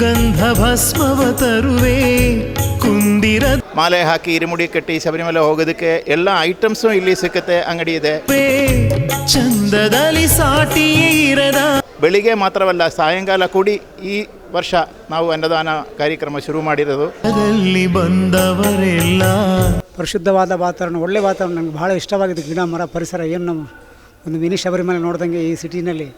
ಗಂಧ ಭಸ್ಮವ ತರುವೆ ಕುಂದಿರ ಮಾಲೆ ಹಾಕಿ ಇರಿಮುಡಿ ಕಟ್ಟಿ ಶಬರಿಮಲೆ ಹೋಗೋದಕ್ಕೆ ಎಲ್ಲ ಐಟಮ್ಸು ಇಲ್ಲಿ ಸಿಕ್ಕತ್ತೆ ಅಂಗಡಿ ಇದೆ. ಚಂದದಲ್ಲಿ ಸಾಟಿಯೇ ಇರದ. ಬೆಳಿಗ್ಗೆ ಮಾತ್ರವಲ್ಲ ಸಾಯಂಕಾಲ ಕೂಡಿ ಈ ವರ್ಷ ನಾವು ಅನ್ನದಾನ ಕಾರ್ಯಕ್ರಮ ಶುರು ಮಾಡಿರೋದು. ಅದಲ್ಲಿ ಬಂದವರೆಲ್ಲ. ಪರಿಶುದ್ಧವಾದ ವಾತಾವರಣ ಒಳ್ಳೆ ವಾತಾವರಣ ನನಗೆ ಬಹಳ ಇಷ್ಟವಾಗಿದೆ. ಗಿಡ ಮರ ಪರಿಸರ ಏನು ನಮ್ಮ ಒಂದು ಮಿನಿ ಶಬರಿಮಲೆ ನೋಡ್ದಂಗೆ ಈ ಸಿಟಿನಲ್ಲಿ.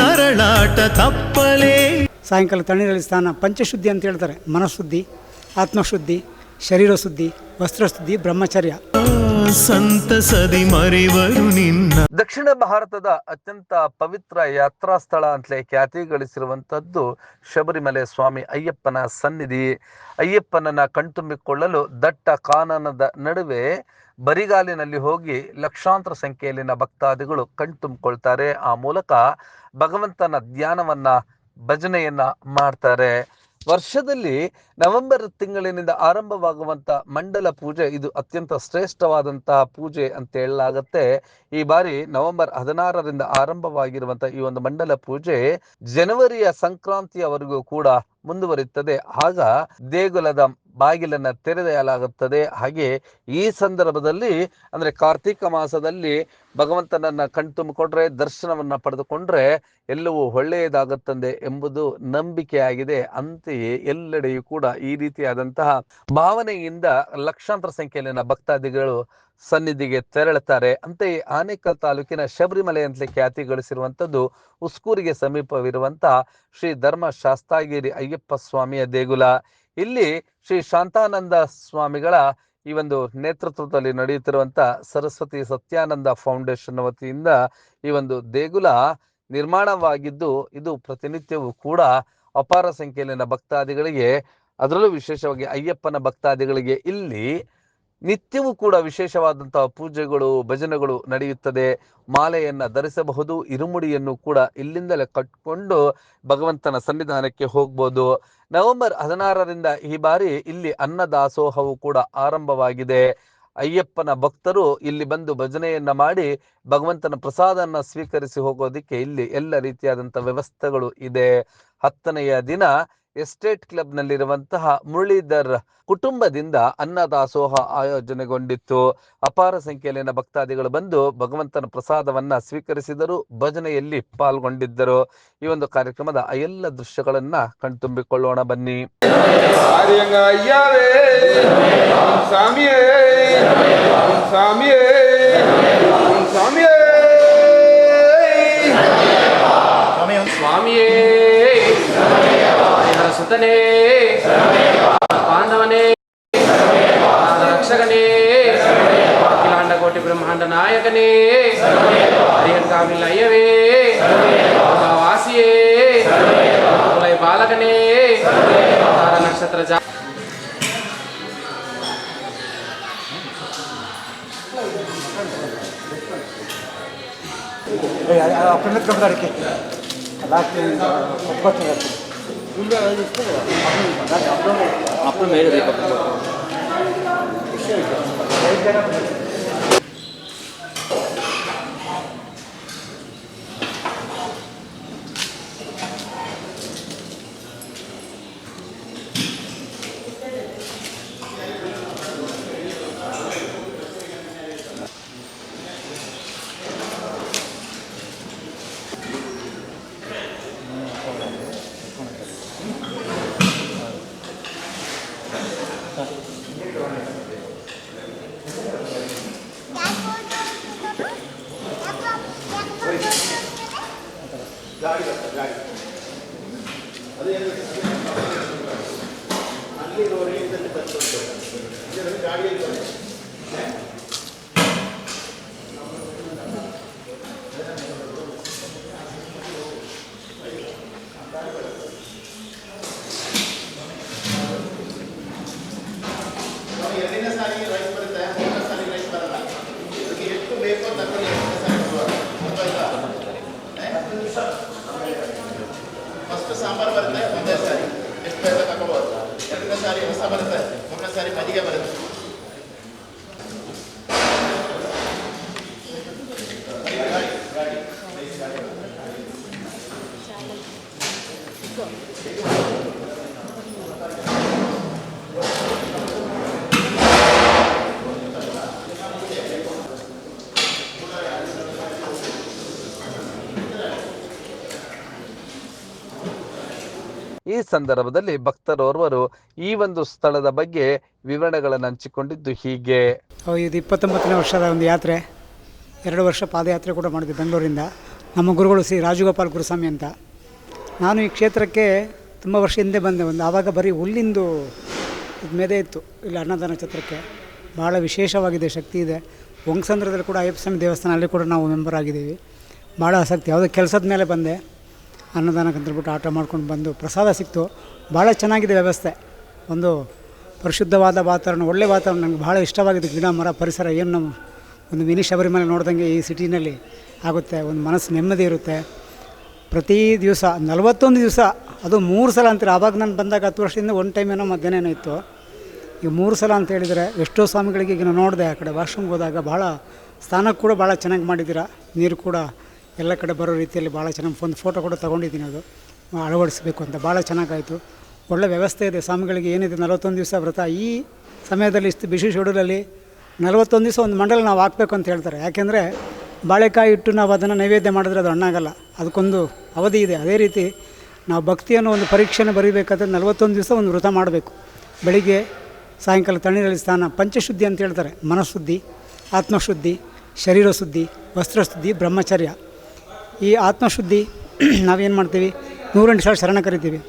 ನರಳಾಟ ತಪ್ಪಲೇ. ಸಾಯಂಕಾಲ ತಣ್ಣೀರಲ್ಲಿ ಸ್ನಾನ ಪಂಚಶುದ್ಧಿ ಅಂತ ಹೇಳ್ತಾರೆ. ಮನಃಶುದ್ಧಿ ಆತ್ಮಶುದ್ಧಿ ಶರೀರ ಶುದ್ಧಿ ವಸ್ತ್ರಶುದ್ಧಿ ಬ್ರಹ್ಮಚರ್ಯ. ಸಂತಸದಿ ಮರಿವರು ನಿನ್ನ. ದಕ್ಷಿಣ ಭಾರತದ ಅತ್ಯಂತ ಪವಿತ್ರ ಯಾತ್ರಾ ಸ್ಥಳ ಅಂತಲೇ ಖ್ಯಾತಿ ಗಳಿಸಿರುವಂತದ್ದು ಶಬರಿಮಲೆ ಸ್ವಾಮಿ ಅಯ್ಯಪ್ಪನ ಸನ್ನಿಧಿ. ಅಯ್ಯಪ್ಪನನ್ನ ಕಣ್ತುಂಬಿಕೊಳ್ಳಲು ದಟ್ಟ ಕಾನನದ ನಡುವೆ ಬರಿಗಾಲಿನಲ್ಲಿ ಹೋಗಿ ಲಕ್ಷಾಂತರ ಸಂಖ್ಯೆಯಲ್ಲಿನ ಭಕ್ತಾದಿಗಳು ಕಣ್ತುಂಬಿಕೊಳ್ತಾರೆ. ಆ ಮೂಲಕ ಭಗವಂತನ ಧ್ಯಾನವನ್ನ ಭಜನೆಯನ್ನ ಮಾಡ್ತಾರೆ. ವರ್ಷದಲ್ಲಿ ನವೆಂಬರ್ ತಿಂಗಳಿನಿಂದ ಆರಂಭವಾಗುವಂತ ಮಂಡಲ ಪೂಜೆ, ಇದು ಅತ್ಯಂತ ಶ್ರೇಷ್ಠವಾದಂತಹ ಪೂಜೆ ಅಂತ ಹೇಳಲಾಗತ್ತೆ. ಈ ಬಾರಿ ನವೆಂಬರ್ ಹದಿನಾರರಿಂದ ಆರಂಭವಾಗಿರುವಂತಹ ಈ ಒಂದು ಮಂಡಲ ಪೂಜೆ ಜನವರಿಯ ಸಂಕ್ರಾಂತಿಯವರೆಗೂ ಕೂಡ ಮುಂದುವರಿಯುತ್ತದೆ. ಆಗ ದೇಗುಲದ ಬಾಗಿಲನ್ನ ತೆರೆದೆಯಲಾಗುತ್ತದೆ. ಹಾಗೆ ಈ ಸಂದರ್ಭದಲ್ಲಿ, ಅಂದರೆ ಕಾರ್ತಿಕ ಮಾಸದಲ್ಲಿ ಭಗವಂತನನ್ನು ಕಣ್ತುಂಬಿಕೊಂಡ್ರೆ, ದರ್ಶನವನ್ನು ಪಡೆದುಕೊಂಡ್ರೆ ಎಲ್ಲವೂ ಒಳ್ಳೆಯದಾಗುತ್ತದೆ ಎಂಬುದು ನಂಬಿಕೆಯಾಗಿದೆ. ಅಂತೆಯೇ ಎಲ್ಲೆಡೆಯೂ ಕೂಡ ಈ ರೀತಿಯಾದಂತಹ ಭಾವನೆಯಿಂದ ಲಕ್ಷಾಂತರ ಸಂಖ್ಯೆಯಲ್ಲಿನ ಭಕ್ತಾದಿಗಳು ಸನ್ನಿಧಿಗೆ ತೆರಳುತ್ತಾರೆ. ಅಂತೆಯೇ ಆನೇಕಲ್ ತಾಲೂಕಿನ ಶಬರಿಮಲೆ ಅಂತಲೇ ಖ್ಯಾತಿ ಗಳಿಸಿರುವಂಥದ್ದು ಉಸ್ಕೂರಿಗೆ ಸಮೀಪವಿರುವಂತಹ ಶ್ರೀ ಧರ್ಮ ಶಾಸ್ತಾಗಿರಿ ಅಯ್ಯಪ್ಪ ಸ್ವಾಮಿಯ ದೇಗುಲ. ಇಲ್ಲಿ ಶ್ರೀ ಶಾಂತಾನಂದ ಸ್ವಾಮಿಗಳ ಈ ಒಂದು ನೇತೃತ್ವದಲ್ಲಿ ನಡೆಯುತ್ತಿರುವಂತ ಸರಸ್ವತಿ ಸತ್ಯಾನಂದ ಫೌಂಡೇಶನ್ ವತಿಯಿಂದ ಈ ಒಂದು ದೇಗುಲ ನಿರ್ಮಾಣವಾಗಿದ್ದು, ಇದು ಪ್ರತಿನಿತ್ಯವೂ ಕೂಡ ಅಪಾರ ಸಂಖ್ಯೆಯಲ್ಲಿನ ಭಕ್ತಾದಿಗಳಿಗೆ, ಅದರಲ್ಲೂ ವಿಶೇಷವಾಗಿ ಅಯ್ಯಪ್ಪನ ಭಕ್ತಾದಿಗಳಿಗೆ ಇಲ್ಲಿ ನಿತ್ಯವೂ ಕೂಡ ವಿಶೇಷವಾದಂತಹ ಪೂಜೆಗಳು, ಭಜನೆಗಳು ನಡೆಯುತ್ತದೆ. ಮಾಲೆಯನ್ನ ಧರಿಸಬಹುದು, ಇರುಮುಡಿಯನ್ನು ಕೂಡ ಇಲ್ಲಿಂದಲೇ ಕಟ್ಕೊಂಡು ಭಗವಂತನ ಸನ್ನಿಧಾನಕ್ಕೆ ಹೋಗ್ಬೋದು. ನವೆಂಬರ್ ಹದಿನಾರರಿಂದ ಈ ಬಾರಿ ಇಲ್ಲಿ ಅನ್ನದಾಸೋಹವು ಕೂಡ ಆರಂಭವಾಗಿದೆ. ಅಯ್ಯಪ್ಪನ ಭಕ್ತರು ಇಲ್ಲಿ ಬಂದು ಭಜನೆಯನ್ನ ಮಾಡಿ ಭಗವಂತನ ಪ್ರಸಾದನ್ನ ಸ್ವೀಕರಿಸಿ ಹೋಗೋದಿಕ್ಕೆ ಇಲ್ಲಿ ಎಲ್ಲ ರೀತಿಯಾದಂತ ವ್ಯವಸ್ಥೆಗಳು ಇದೆ. ಹತ್ತನೆಯ ದಿನ ಎಸ್ಟೇಟ್ ಕ್ಲಬ್ ನಲ್ಲಿರುವಂತಹ ಮುರಳೀಧರ್ ಕುಟುಂಬದಿಂದ ಅನ್ನದಾಸೋಹ ಆಯೋಜನೆಗೊಂಡಿತ್ತು. ಅಪಾರ ಸಂಖ್ಯೆಯಲ್ಲಿನ ಭಕ್ತಾದಿಗಳು ಬಂದು ಭಗವಂತನ ಪ್ರಸಾದವನ್ನ ಸ್ವೀಕರಿಸಿದರು, ಭಜನೆಯಲ್ಲಿ ಪಾಲ್ಗೊಂಡಿದ್ದರು. ಈ ಒಂದು ಕಾರ್ಯಕ್ರಮದ ಎಲ್ಲ ದೃಶ್ಯಗಳನ್ನ ಕಣ್ತುಂಬಿಕೊಳ್ಳೋಣ ಬನ್ನಿ. రక్షకనే పాండవనే రక్షకనే అఖిలాండ కోటి బ్రహ్మాండ నాయకనే హరిహన్ అయ్యవే వాసియే కులై బాలకనే తార నక్షత్ర జా అప్పుడు అలా ఒప్పుకొచ్చారు అప్పుడు మేడం రేపు Obrigado. அதிகம் வருது ಈ ಸಂದರ್ಭದಲ್ಲಿ ಭಕ್ತರೋರ್ವರು ಈ ಒಂದು ಸ್ಥಳದ ಬಗ್ಗೆ ವಿವರಣೆಗಳನ್ನು ಹಂಚಿಕೊಂಡಿದ್ದು ಹೀಗೆ. ಇದು ಇಪ್ಪತ್ತೊಂಬತ್ತನೇ ವರ್ಷದ ಒಂದು ಯಾತ್ರೆ. ಎರಡು ವರ್ಷ ಪಾದಯಾತ್ರೆ ಕೂಡ ಮಾಡಿದ್ವಿ ಬೆಂಗಳೂರಿಂದ. ನಮ್ಮ ಗುರುಗಳು ಶ್ರೀ ರಾಜಗೋಪಾಲ್ ಗುರುಸ್ವಾಮಿ ಅಂತ. ನಾನು ಈ ಕ್ಷೇತ್ರಕ್ಕೆ ತುಂಬ ವರ್ಷ ಹಿಂದೆ ಬಂದೆ. ಒಂದು ಆವಾಗ ಬರೀ ಹುಲ್ಲಿಂದು ಇದು ಮೆದೆ ಇತ್ತು. ಇಲ್ಲಿ ಅನ್ನದಾನ ಛತ್ರಕ್ಕೆ ಭಾಳ ವಿಶೇಷವಾಗಿದೆ, ಶಕ್ತಿ ಇದೆ. ವಂಗಸಂದ್ರದಲ್ಲಿ ಕೂಡ ಅಯ್ಯಪ್ಪ ಸ್ವಾಮಿ ದೇವಸ್ಥಾನ ಅಲ್ಲಿ ಕೂಡ ನಾವು ಮೆಂಬರ್ ಆಗಿದ್ದೀವಿ. ಭಾಳ ಆಸಕ್ತಿ. ಯಾವುದೇ ಕೆಲಸದ ಮೇಲೆ ಬಂದೆ. ಅನ್ನದಾನಕ್ಕೆ ಅಂತೇಳ್ಬಿಟ್ಟು ಆಟ ಮಾಡ್ಕೊಂಡು ಬಂದು ಪ್ರಸಾದ ಸಿಕ್ತು. ಭಾಳ ಚೆನ್ನಾಗಿದೆ ವ್ಯವಸ್ಥೆ. ಒಂದು ಪರಿಶುದ್ಧವಾದ ವಾತಾವರಣ, ಒಳ್ಳೆ ವಾತಾವರಣ ನನಗೆ ಭಾಳ ಇಷ್ಟವಾಗಿದೆ. ಗಿಡ, ಮರ, ಪರಿಸರ ಏನು ನಮ್ಮ ಒಂದು ಮಿನಿ ಶಬರಿಮಲೆ ನೋಡ್ದಂಗೆ ಈ ಸಿಟಿನಲ್ಲಿ ಆಗುತ್ತೆ. ಒಂದು ಮನಸ್ಸು ನೆಮ್ಮದಿ ಇರುತ್ತೆ. ಪ್ರತಿ ದಿವಸ, ನಲವತ್ತೊಂದು ದಿವಸ, ಅದು ಮೂರು ಸಲ ಅಂತೀರ. ಆವಾಗ ನಾನು ಬಂದಾಗ ಹತ್ತು ವರ್ಷದಿಂದ ಒನ್ ಟೈಮ್ ಏನೋ ಮಧ್ಯಾಹ್ನ ಇತ್ತು. ಈಗ ಮೂರು ಸಲ ಅಂತ ಹೇಳಿದರೆ ಎಷ್ಟೋ ಸ್ವಾಮಿಗಳಿಗೆ ಈಗ ನೋಡಿದೆ ಆ ಕಡೆ ವಾಶ್ರೂಮ್ಗೆ ಹೋದಾಗ ಭಾಳ ಸ್ಥಾನಕ್ಕೆ ಕೂಡ ಭಾಳ ಚೆನ್ನಾಗಿ ಮಾಡಿದ್ದೀರಾ. ನೀರು ಕೂಡ ಎಲ್ಲ ಕಡೆ ಬರೋ ರೀತಿಯಲ್ಲಿ ಭಾಳ ಚೆನ್ನಾಗಿ ಒಂದು ಫೋಟೋ ಕೂಡ ತೊಗೊಂಡಿದ್ದೀನಿ ಅದು. ಅಳವಡಿಸಬೇಕು ಅಂತ. ಭಾಳ ಚೆನ್ನಾಗಾಯಿತು. ಒಳ್ಳೆ ವ್ಯವಸ್ಥೆ ಇದೆ. ಸ್ವಾಮಿಗಳಿಗೆ ಏನಿದೆ, ನಲವತ್ತೊಂದು ದಿವಸ ವ್ರತ. ಈ ಸಮಯದಲ್ಲಿ ಇಷ್ಟು ಬಿಸಿ ಶೆಡ್ಯೂಲಲ್ಲಿ ನಲವತ್ತೊಂದು ದಿವಸ ಒಂದು ಮಂಡಲ ನಾವು ಹಾಕಬೇಕು ಅಂತ ಹೇಳ್ತಾರೆ. ಯಾಕೆಂದರೆ ಬಾಳೆಕಾಯಿ ಇಟ್ಟು ನಾವು ಅದನ್ನು ನೈವೇದ್ಯ ಮಾಡಿದ್ರೆ ಅದು ಹಣ್ಣಾಗಲ್ಲ. ಅದಕ್ಕೊಂದು ಅವಧಿ ಇದೆ. ಅದೇ ರೀತಿ ನಾವು ಭಕ್ತಿಯನ್ನು ಒಂದು ಪರೀಕ್ಷೆನ ಬರೀಬೇಕಾದ್ರೆ ನಲವತ್ತೊಂದು ದಿವಸ ಒಂದು ವ್ರತ ಮಾಡಬೇಕು. ಬೆಳಿಗ್ಗೆ ಸಾಯಂಕಾಲ ತಣ್ಣೀರಲ್ಲಿ ಸ್ನಾನ, ಪಂಚಶುದ್ಧಿ ಅಂತ ಹೇಳ್ತಾರೆ. ಮನಃಶುದ್ಧಿ, ಆತ್ಮಶುದ್ಧಿ ಶರೀರ ಶುದ್ಧಿ ವಸ್ತ್ರಶುದ್ಧಿ, ಬ್ರಹ್ಮಚರ್ಯ. ಈ ಆತ್ಮಶುದ್ಧಿ ನಾವೇನು ಮಾಡ್ತೀವಿ? ನೂರೆಂಟು ಸಾವಿರ ಶರಣ ಕರಿತೀವಿ.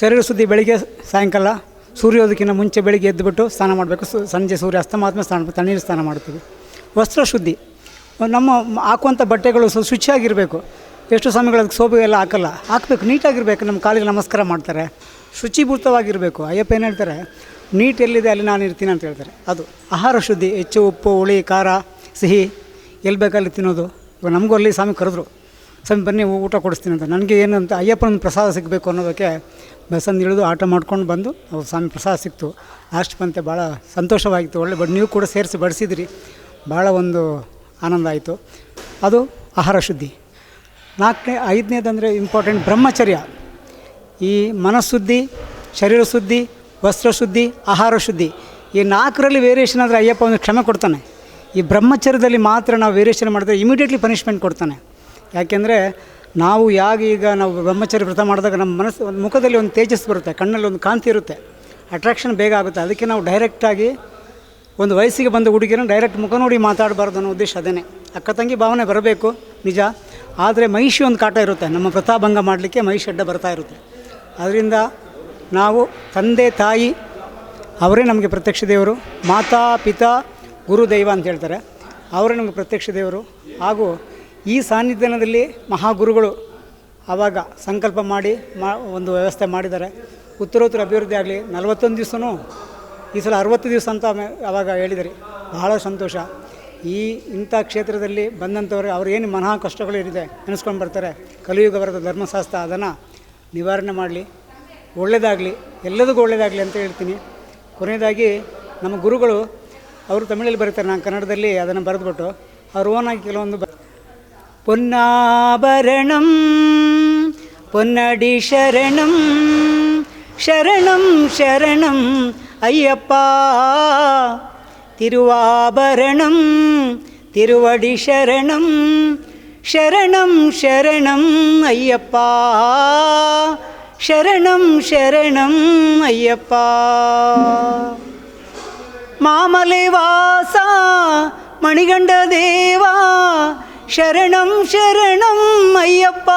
ಶರೀರ ಶುದ್ಧಿ ಬೆಳಿಗ್ಗೆ ಸಾಯಂಕಾಲ ಸೂರ್ಯೋದಕ್ಕಿಂತ ಮುಂಚೆ ಬೆಳಿಗ್ಗೆ ಎದ್ದುಬಿಟ್ಟು ಸ್ನಾನ ಮಾಡಬೇಕು. ಸಂಜೆ ಸೂರ್ಯ ಅಸ್ತಮಾತ್ಮ ಸ್ನಾನ ತಣ್ಣೀರು ಸ್ನಾನ ಮಾಡ್ತೀವಿ. ವಸ್ತ್ರ ಶುದ್ಧಿ. ನಮ್ಮ ಹಾಕುವಂಥ ಬಟ್ಟೆಗಳು ಸ್ವಲ್ಪ ಶುಚಿಯಾಗಿರಬೇಕು ಎಷ್ಟು ಸ್ವಾಮಿಗಳು ಅದಕ್ಕೆ ಸೋಪು ಎಲ್ಲ ಹಾಕಲ್ಲ. ಹಾಕಬೇಕು, ನೀಟಾಗಿರಬೇಕು. ನಮ್ಮ ಕಾಲಿಗೆ ನಮಸ್ಕಾರ ಮಾಡ್ತಾರೆ. ಶುಚಿಭೂತವಾಗಿರಬೇಕು. ಅಯ್ಯಪ್ಪ ಏನು ಹೇಳ್ತಾರೆ? ನೀಟ್ ಎಲ್ಲಿದೆ ಅಲ್ಲಿ ನಾನು ಇರ್ತೀನಿ ಅಂತ ಹೇಳ್ತಾರೆ. ಅದು ಆಹಾರ ಶುದ್ಧಿ. ಹೆಚ್ಚು ಉಪ್ಪು, ಹುಳಿ, ಖಾರ, ಸಿಹಿ. ಎಲ್ಲಿ ಬೇಕಲ್ಲಿ ತಿನ್ನೋದು. ಇವಾಗ ನಮಗೂ ಅಲ್ಲಿ ಸ್ವಾಮಿ ಕರೆದ್ರು, ಸ್ವಾಮಿ ಬನ್ನಿ ಊಟ ಕೊಡಿಸ್ತೀನಿ ಅಂತ. ನನಗೆ ಏನಂತ ಅಯ್ಯಪ್ಪನ ಪ್ರಸಾದ ಸಿಗಬೇಕು ಅನ್ನೋದಕ್ಕೆ ಬಸ್ಸನ್ನು ಇಳಿದು ಆಟ ಮಾಡ್ಕೊಂಡು ಬಂದು ಅವ್ರು ಸ್ವಾಮಿ ಪ್ರಸಾದ ಸಿಕ್ತು. ಅಷ್ಟು ಬಂತೆ, ಭಾಳ ಸಂತೋಷವಾಗಿತ್ತು. ಒಳ್ಳೆ ಬಟ್ ನೀವು ಕೂಡ ಸೇರಿಸಿ ಬಡಿಸಿದ್ರಿ. ಭಾಳ ಒಂದು ಆನಂದ ಆಯಿತು. ಅದು ಆಹಾರ ಶುದ್ಧಿ. ನಾಲ್ಕನೇ, ಐದನೇದಂದರೆ ಇಂಪಾರ್ಟೆಂಟ್ ಬ್ರಹ್ಮಚರ್ಯ. ಈ ಮನಃಶುದ್ಧಿ, ಶರೀರ ಶುದ್ಧಿ, ವಸ್ತ್ರ ಶುದ್ಧಿ, ಆಹಾರ ಶುದ್ಧಿ. ಈ ನಾಲ್ಕರಲ್ಲಿ ವೇರಿಯೇಷನ್ ಆದರೆ ಅಯ್ಯಪ್ಪ ಒಂದು ಕ್ಷಮೆ ಕೊಡ್ತಾನೆ. ಈ ಬ್ರಹ್ಮಚರ್ಯದಲ್ಲಿ ಮಾತ್ರ ನಾವು ವೇರಿಯೇಷನ್ ಮಾಡಿದ್ರೆ ಇಮಿಡಿಯೇಟ್ಲಿ ಪನಿಷ್ಮೆಂಟ್ ಕೊಡ್ತಾನೆ. ಯಾಕೆಂದರೆ ನಾವು ಯಾಗ ಈಗ ನಾವು ಬ್ರಹ್ಮಚರ್ಯ ವ್ರತ ಮಾಡಿದಾಗ ನಮ್ಮ ಮನಸ್ಸು ಒಂದು ಮುಖದಲ್ಲಿ ಒಂದು ತೇಜಸ್ ಬರುತ್ತೆ, ಕಣ್ಣಲ್ಲಿ ಒಂದು ಕಾಂತಿ ಇರುತ್ತೆ. ಅಟ್ರಾಕ್ಷನ್ ಬೇಗ ಆಗುತ್ತೆ. ಅದಕ್ಕೆ ನಾವು ಡೈರೆಕ್ಟಾಗಿ ಒಂದು ವಯಸ್ಸಿಗೆ ಬಂದ ಹುಡುಗಿನ ಡೈರೆಕ್ಟ್ ಮುಖ ನೋಡಿ ಮಾತಾಡಬಾರ್ದು ಅನ್ನೋ ಉದ್ದೇಶ ಅದೇ ಅಕ್ಕ ತಂಗಿ ಭಾವನೆ ಬರಬೇಕು, ನಿಜ. ಆದರೆ ಮಹಿಷಿ ಒಂದು ಕಾಟ ಇರುತ್ತೆ. ನಮ್ಮ ವ್ರತಾಭಂಗ ಮಾಡಲಿಕ್ಕೆ ಮಹಿಷಿ ಅಡ್ಡ ಬರ್ತಾ ಇರುತ್ತೆ. ಅದರಿಂದ ನಾವು ತಂದೆ ತಾಯಿ, ಅವರೇ ನಮಗೆ ಪ್ರತ್ಯಕ್ಷ ದೇವರು, ಮಾತಾ, ಪಿತಾ ಗುರು ದೈವ ಅಂತ ಹೇಳ್ತಾರೆ. ಅವರು ನಮಗೆ ಪ್ರತ್ಯಕ್ಷ ದೇವರು. ಹಾಗೂ ಈ ಸಾನ್ನಿಧ್ಯದಲ್ಲಿ ಮಹಾಗುರುಗಳು ಆವಾಗ ಸಂಕಲ್ಪ ಮಾಡಿ ಮಾ, ಒಂದು ವ್ಯವಸ್ಥೆ ಮಾಡಿದ್ದಾರೆ. ಉತ್ತರೋತ್ತರ ಅಭಿವೃದ್ಧಿ ಆಗಲಿ, ನಲವತ್ತೊಂದು ದಿವಸನೂ ಈ ಸಲ ಅರವತ್ತು ದಿವಸ ಅಂತ ಆವಾಗ ಹೇಳಿದಿರಿ. ಬಹಳ ಸಂತೋಷ. ಈ ಇಂಥ ಕ್ಷೇತ್ರದಲ್ಲಿ ಬಂದಂಥವ್ರು, ಅವ್ರು ಏನು ಮನಃ ಕಷ್ಟಗಳು ಏನಿದೆ ನೆನೆಸ್ಕೊಂಡು ಬರ್ತಾರೆ. ಕಲಿಯುಗ ಬರದ ಧರ್ಮಶಾಸ್ತ್ರ, ಅದನ್ನು ನಿವಾರಣೆ ಮಾಡಲಿ. ಒಳ್ಳೆಯದಾಗಲಿ ಎಲ್ಲದಕ್ಕೂ ಒಳ್ಳೆಯದಾಗಲಿ ಅಂತ ಹೇಳ್ತೀನಿ. ಕೊನೆಯದಾಗಿ ನಮ್ಮ ಗುರುಗಳು ಅವರು ತಮಿಳಲ್ಲಿ ಬರೀತಾರೆ ನಾನು ಕನ್ನಡದಲ್ಲಿ ಅದನ್ನು ಬರೆದುಬಿಟ್ಟು. ಅವ್ರು ಓನಾಗಿ ಕೆಲವೊಂದು ಬ பொன்னாபரணம் பொன்னடி சரணம் சரணம் சரணம் ஐயப்பா திருவாபரணம் திருவடி சரணம் சரணம் சரணம் ஐயப்பா சரணம் சரணம் ஐயப்பா ಮಾಮಲೆ ವಾಸ ಮಣಿಗಂಡ ದೇವ ಶರಣಂ ಶರಣಂ ಅಯ್ಯಪ್ಪ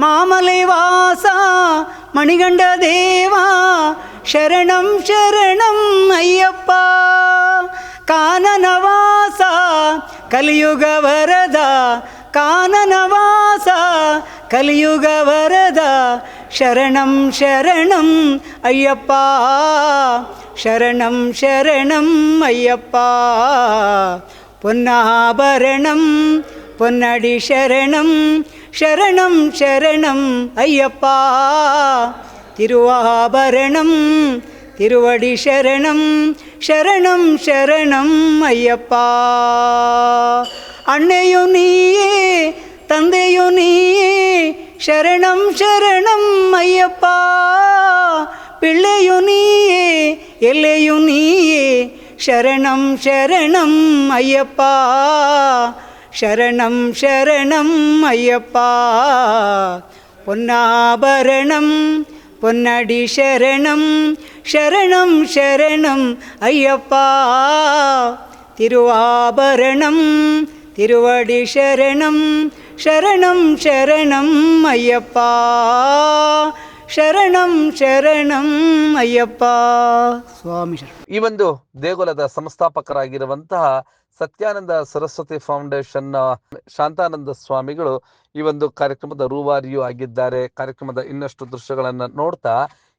ಮಾಮಲೆ ವಾಸ ಮಣಿಗಂಡ ದೇವ ಶರಣಂ ಶರಣಂ ಅಯ್ಯಪ್ಪ ಕಾನನವಾಸ ಕಲಿಯುಗ ವರದ ಕಾನನವಾಸ ಕಲಿಯುಗ ವರದ ಶರಣಂ ಶರಣಂ ಅಯ್ಯಪ್ಪ சரணம் சரணம் ஐயப்பா. பொன்னாபரணம் பொன்னடி சரணம் சரணம் சரணம் ஐயப்பா. திருவாபரணம் திருவடி சரணம் சரணம் சரணம் ஐயப்பா. அன்னையோ நீயே தந்தையோ நீயே சரணம் சரணம் ஐயப்பா. பிள்ளையோ நீ எல்லையும் நீயே. சரணம் சரணம் ஐயப்பா. சரணம் சரணம் ஐயப்பா. பொன்னாபரணம் பொன்னடி சரணம். சரணம் சரணம் ஐயப்பா. திருவாபரணம் திருவடி சரணம். சரணம் சரணம் ஐயப்பா. ಶರಣಂ ಶರಣಂ ಅಯ್ಯಪ್ಪ. ಸ್ವಾಮಿ ಶರಣ. ಈ ಒಂದು ದೇಗುಲದ ಸಂಸ್ಥಾಪಕರಾಗಿರುವಂತಹ ಸತ್ಯಾನಂದ ಸರಸ್ವತಿ ಫೌಂಡೇಶನ್ನ ಶಾಂತಾನಂದ ಸ್ವಾಮಿಗಳು ಈ ಒಂದು ಕಾರ್ಯಕ್ರಮದ ರೂವಾರಿಯೂ ಆಗಿದ್ದಾರೆ. ಕಾರ್ಯಕ್ರಮದ ಇನ್ನಷ್ಟು ದೃಶ್ಯಗಳನ್ನ ನೋಡ್ತಾ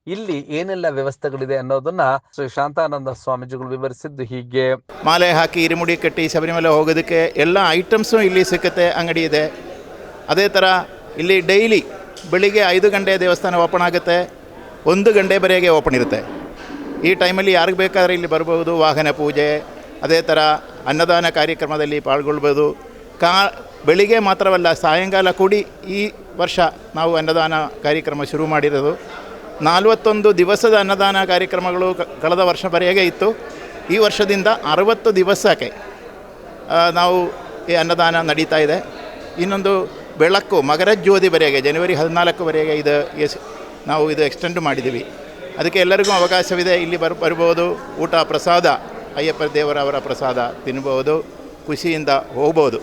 ಇಲ್ಲಿ ಏನೆಲ್ಲ ವ್ಯವಸ್ಥೆಗಳಿದೆ ಅನ್ನೋದನ್ನ ಶ್ರೀ ಶಾಂತಾನಂದ ಸ್ವಾಮೀಜಿಗಳು ವಿವರಿಸಿದ್ದು ಹೀಗೆ. ಮಾಲೆ ಹಾಕಿ ಇರಿಮುಡಿ ಕಟ್ಟಿ ಶಬರಿಮಲೆ ಹೋಗೋದಕ್ಕೆ ಎಲ್ಲ ಐಟಮ್ಸು ಇಲ್ಲಿ ಸಿಕ್ಕತ್ತೆ ಅಂಗಡಿ ಇದೆ. ಅದೇ ಥರ ಇಲ್ಲಿ ಡೈಲಿ ಬೆಳಿಗ್ಗೆ ಐದು ಗಂಟೆ ದೇವಸ್ಥಾನ ಓಪನ್ ಆಗುತ್ತೆ, ಒಂದು ಗಂಟೆವರೆಗೆ ಓಪನ್ ಇರುತ್ತೆ. ಈ ಟೈಮಲ್ಲಿ ಯಾರಿಗೆ ಬೇಕಾದರೆ ಇಲ್ಲಿ ಬರ್ಬೋದು ವಾಹನ ಪೂಜೆ, ಅದೇ ಥರ ಅನ್ನದಾನ ಕಾರ್ಯಕ್ರಮದಲ್ಲಿ ಪಾಲ್ಗೊಳ್ಬೋದು ಕಾ, ಬೆಳಿಗ್ಗೆ ಮಾತ್ರವಲ್ಲ, ಸಾಯಂಕಾಲ ಕೂಡಿ ಈ ವರ್ಷ ನಾವು ಅನ್ನದಾನ ಕಾರ್ಯಕ್ರಮ ಶುರು ಮಾಡಿರೋದು. ನಲವತ್ತೊಂದು ದಿವಸದ ಅನ್ನದಾನ ಕಾರ್ಯಕ್ರಮಗಳು ಕಳೆದ ವರ್ಷವರೆಗೆ ಇತ್ತು. ಈ ವರ್ಷದಿಂದ ಅರವತ್ತು ದಿವಸಕ್ಕೆ ನಾವು ಈ ಅನ್ನದಾನ ನಡೀತಾ ಇದೆ. ಇನ್ನೊಂದು ಬೆಳಕು ಮಗರಜ್ಯೋತಿವರೆಗೆ ಜನವರಿ ಹದಿನಾಲ್ಕುವರೆಗೆ ಇದು ಎಸ್ ನಾವು ಇದು ಎಕ್ಸ್ಟೆಂಡ್ ಮಾಡಿದ್ದೀವಿ. ಅದಕ್ಕೆ ಎಲ್ಲರಿಗೂ ಅವಕಾಶವಿದೆ ಇಲ್ಲಿ ಬರ್ ಬರ್ಬೋದು. ಊಟ, ಪ್ರಸಾದ ಅಯ್ಯಪ್ಪ ದೇವರವರ ಪ್ರಸಾದ ತಿನ್ಬೋದು, ಖುಷಿಯಿಂದ ಹೋಗ್ಬೋದು.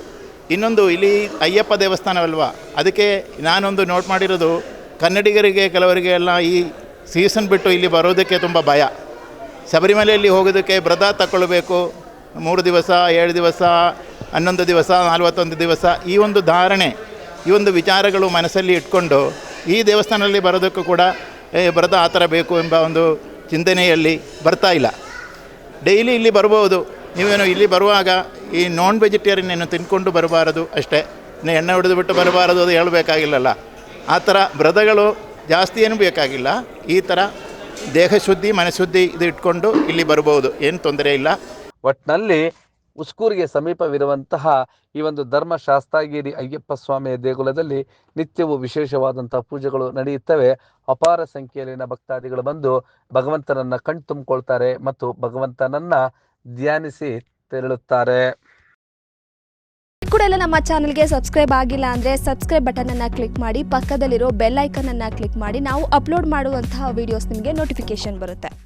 ಇನ್ನೊಂದು ಇಲ್ಲಿ ಅಯ್ಯಪ್ಪ ದೇವಸ್ಥಾನವಲ್ವಾ? ಅದಕ್ಕೆ ನಾನೊಂದು ನೋಟ್ ಮಾಡಿರೋದು, ಕನ್ನಡಿಗರಿಗೆ ಕೆಲವರಿಗೆ ಎಲ್ಲ ಈ ಸೀಸನ್ ಬಿಟ್ಟು ಇಲ್ಲಿ ಬರೋದಕ್ಕೆ ತುಂಬ ಭಯ. ಶಬರಿಮಲೆಯಲ್ಲಿ ಹೋಗೋದಕ್ಕೆ ವ್ರತ ತಗೊಳ್ಬೇಕು. ಮೂರು ದಿವಸ, ಏಳು ದಿವಸ, ಹನ್ನೊಂದು ದಿವಸ, ನಲವತ್ತೊಂದು ದಿವಸ ಈ ಒಂದು ಧಾರಣೆ. ಈ ಒಂದು ವಿಚಾರಗಳು ಮನಸ್ಸಲ್ಲಿ ಇಟ್ಕೊಂಡು ಈ ದೇವಸ್ಥಾನದಲ್ಲಿ ಬರೋದಕ್ಕೂ ಕೂಡ ವ್ರತ ಆ ಥರ ಬೇಕು ಎಂಬ ಒಂದು ಚಿಂತನೆಯಲ್ಲಿ ಬರ್ತಾ ಇಲ್ಲ. ಡೈಲಿ ಇಲ್ಲಿ ಬರ್ಬೋದು ನೀವೇನು ಇಲ್ಲಿ ಬರುವಾಗ ಈ ನಾನ್ ವೆಜಿಟೇರಿಯನ್ ಏನು ತಿನ್ಕೊಂಡು ಬರಬಾರದು ಅಷ್ಟೇ. ಇನ್ನು ಎಣ್ಣೆ ಹೊಡೆದು ಬಿಟ್ಟು ಬರಬಾರದು ಅದು ಹೇಳಬೇಕಾಗಿಲ್ಲಲ್ಲ. ಆ ಥರ ವ್ರತಗಳು ಜಾಸ್ತಿ ಏನು ಬೇಕಾಗಿಲ್ಲ. ಈ ಥರ ದೇಹ ಶುದ್ಧಿ ಮನಶುದ್ಧಿ ಇದು ಇಟ್ಕೊಂಡು ಇಲ್ಲಿ ಬರ್ಬೋದು ಏನು ತೊಂದರೆ ಇಲ್ಲ. ಒಟ್ನಲ್ಲಿ ಉಸ್ಕೂರಿಗೆ ಸಮೀಪವಿರುವಂತಹ ಈ ಒಂದು ಧರ್ಮ ಶಾಸ್ತಾಗಿರಿ ಅಯ್ಯಪ್ಪ ಸ್ವಾಮಿಯ ದೇಗುಲದಲ್ಲಿ ನಿತ್ಯವೂ ವಿಶೇಷವಾದಂತಹ ಪೂಜೆಗಳು ನಡೆಯುತ್ತವೆ. ಅಪಾರ ಸಂಖ್ಯೆಯಲ್ಲಿನ ಭಕ್ತಾದಿಗಳು ಬಂದು ಭಗವಂತನನ್ನ ಕಣ್ ತುಂಬಿಕೊಳ್ತಾರೆ ಮತ್ತು ಭಗವಂತನನ್ನ ಧ್ಯಾನಿಸಿ ತೆರಳುತ್ತಾರೆ. ಕೂಡ ಎಲ್ಲ ನಮ್ಮ ಚಾನಲ್ಗೆ ಸಬ್ಸ್ಕ್ರೈಬ್ ಆಗಿಲ್ಲ ಅಂದರೆ ಸಬ್ಸ್ಕ್ರೈಬ್ ಬಟನನ್ನು ಕ್ಲಿಕ್ ಮಾಡಿ ಪಕ್ಕದಲ್ಲಿರೋ ಬೆಲ್ ಐಕನನ್ನು ಕ್ಲಿಕ್ ಮಾಡಿ ನಾವು ಅಪ್ಲೋಡ್ ಮಾಡುವಂತಹ ವಿಡಿಯೋಸ್ ನಿಮಗೆ ನೋಟಿಫಿಕೇಶನ್ ಬರುತ್ತೆ.